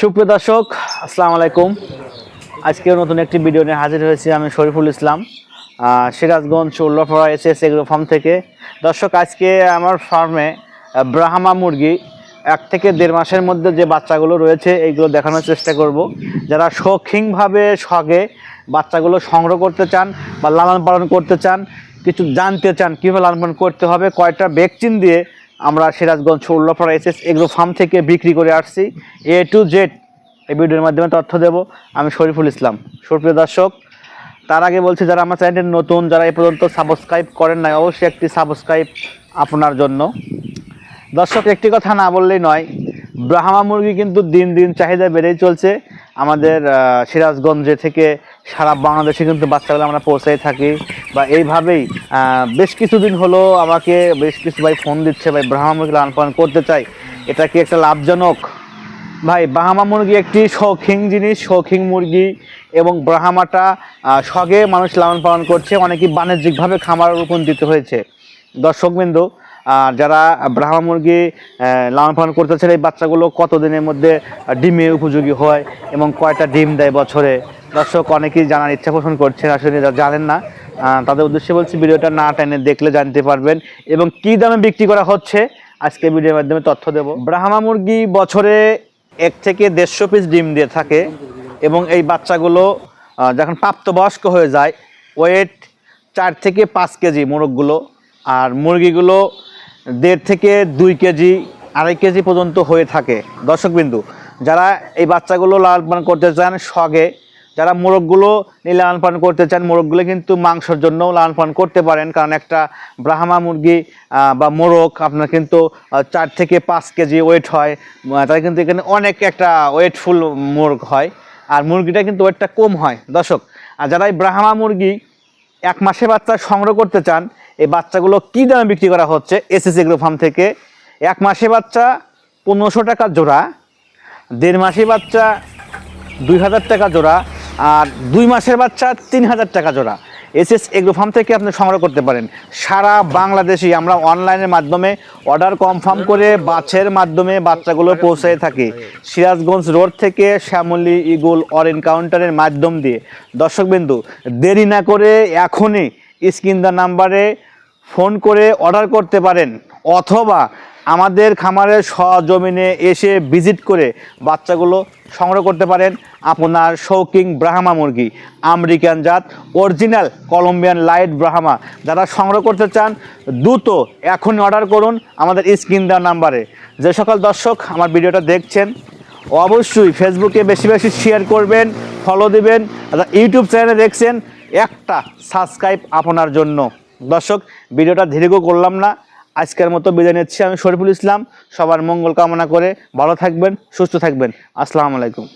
সুপ্রিয় দর্শক, আসসালামু আলাইকুম। আজকে নতুন একটি ভিডিও নিয়ে হাজির হয়েছি আমি Shariful Islam Sirajganj Ullapara S S agro farm থেকে। দর্শক, আজকে আমার ফার্মে ব্রাহ্মা মুরগি, এক থেকে দেড় মাসের মধ্যে যে বাচ্চাগুলো রয়েছে, এইগুলো দেখানোর চেষ্টা করব। যারা শৌখিনভাবে শখে বাচ্চাগুলো সংগ্রহ করতে চান বা লালন পালন করতে চান, কিছু জানতে চান কীভাবে লালন পালন করতে হবে, কয়টা ভ্যাকসিন দিয়ে আমরা Sirajganj Ullapara S S agro farm থেকে বিক্রি করে আসছি। এ টু জেড এই ভিডিওর মাধ্যমে তথ্য দেব। আমি শরীফুল ইসলাম। সুপ্রিয় দর্শক, তার আগে বলছি, যারা আমার চ্যানেলটি নতুন, যারা এ পর্যন্ত সাবস্ক্রাইব করেন নাই, অবশ্যই একটি সাবস্ক্রাইব আপনার জন্য। দর্শক, একটি কথা না বললেই নয়, ব্রাহ্মা মুরগি কিন্তু দিন দিন চাহিদা বেড়েই চলছে। আমাদের সিরাজগঞ্জে থেকে সারা বাংলাদেশে কিন্তু বাচ্চাগুলো আমরা পৌঁছাই থাকি। বা এইভাবেই বেশ কিছুদিন হলো আমাকে বেশ কিছু ভাই ফোন দিচ্ছে, ভাই মুরগি লালন পালন করতে চাই। এটা কি একটা লাভজনক? ভাই ব্রাহ্মা মুরগি একটি শৌখিন জিনিস, শৌখিন মুরগি এবং ব্রাহ্মাটা শখে মানুষ লালন পালন করছে, অনেকেই বাণিজ্যিকভাবে খামার রূপান্তরিত হয়েছে। দর্শকবিন্দু আর যারা ব্রাহ্মা মুরগি লালন পালন করতে চান এই বাচ্চাগুলো কত দিনের মধ্যে ডিমে উপযোগী হয় এবং কয়টা ডিম দেয় বছরে? দর্শক, অনেকেই জানার ইচ্ছা পোষণ করছেন, আসলে জানেন না। তাদের উদ্দেশ্যে বলছি, ভিডিওটা না টেনে দেখলে জানতে পারবেন এবং কী দামে বিক্রি করা হচ্ছে, আজকে ভিডিওর মাধ্যমে তথ্য দেব। ব্রাহ্মা মুরগি বছরে এক থেকে দেড়শো পিস ডিম দিয়ে থাকে এবং এই বাচ্চাগুলো যখন প্রাপ্তবয়স্ক হয়ে যায়, ওয়েট চার থেকে পাঁচ কেজি মোরগগুলো, আর মুরগিগুলো দেড় থেকে দুই কেজি, আড়াই কেজি পর্যন্ত হয়ে থাকে। দর্শকবিন্দু, যারা এই বাচ্চাগুলো লালন পালন করতে চান শখে যারা মোরগগুলো লালন পালন করতে চান, মোরগগুলো কিন্তু মাংসের জন্যও লালন পালন করতে পারেন। কারণ একটা ব্রাহ্মা মুরগি বা মোরগ, আপনার কিন্তু চার থেকে পাঁচ কেজি ওয়েট হয়। তাই কিন্তু এখানে অনেক একটা ওয়েটফুল মোরগ হয়। আর মুরগিটা কিন্তু ওয়েটটা কম হয়। দর্শক, আর যারা এই ব্রাহ্মা মুরগি এক মাসে বাচ্চা সংগ্রহ করতে চান, এই বাচ্চাগুলো কি দামে বিক্রি করা হচ্ছে এসএসসি গ্রুপ ফার্ম থেকে? এক মাসে বাচ্চা পনেরোশো টাকা জোড়া, দেড় মাসে বাচ্চা দুই হাজার টাকা জোড়া, আর দুই মাসের বাচ্চা তিন হাজার টাকা জোড়া। এসএস এগ্রো ফার্ম থেকে আপনি সংগ্রহ করতে পারেন। সারা বাংলাদেশে আমরা অনলাইনের মাধ্যমে অর্ডার কনফার্ম করে বাছের মাধ্যমে বাচ্চাগুলো পৌঁছায় থাকি। সিরাজগঞ্জ রোড থেকে শ্যামলী ইগুল অর এনকাউন্টারের মাধ্যম দিয়ে। দর্শকবিন্দু দেরি না করে এখনই স্ক্রিন দা নাম্বারে ফোন করে অর্ডার করতে পারেন। অথবা আমাদের খামারের সজমিনে এসে ভিজিট করে বাচ্চাগুলো সংগ্রহ করতে পারেন আপনার শৌকিং ব্রাহ্মা মুরগি, আমেরিকান জাত অরিজিনাল কলম্বিয়ান লাইট ব্রাহ্মা। যারা সংগ্রহ করতে চান, দ্রুত এখনই অর্ডার করুন আমাদের স্ক্রিন দেওয়ার নাম্বারে যে সকল দর্শক আমার ভিডিওটা দেখছেন, অবশ্যই ফেসবুকে বেশি বেশি শেয়ার করবেন ফলো দিবেন। ইউটিউব চ্যানেলে দেখছেন, একটা সাবস্ক্রাইব আপনার জন্য। দর্শক, ভিডিওটা ধীরে করলাম না। আজকের মতো বিদায় নিচ্ছি। আমি শরীফুল ইসলাম। সবার মঙ্গল কামনা করে ভালো থাকবেন, সুস্থ থাকবেন। আসসালামু আলাইকুম।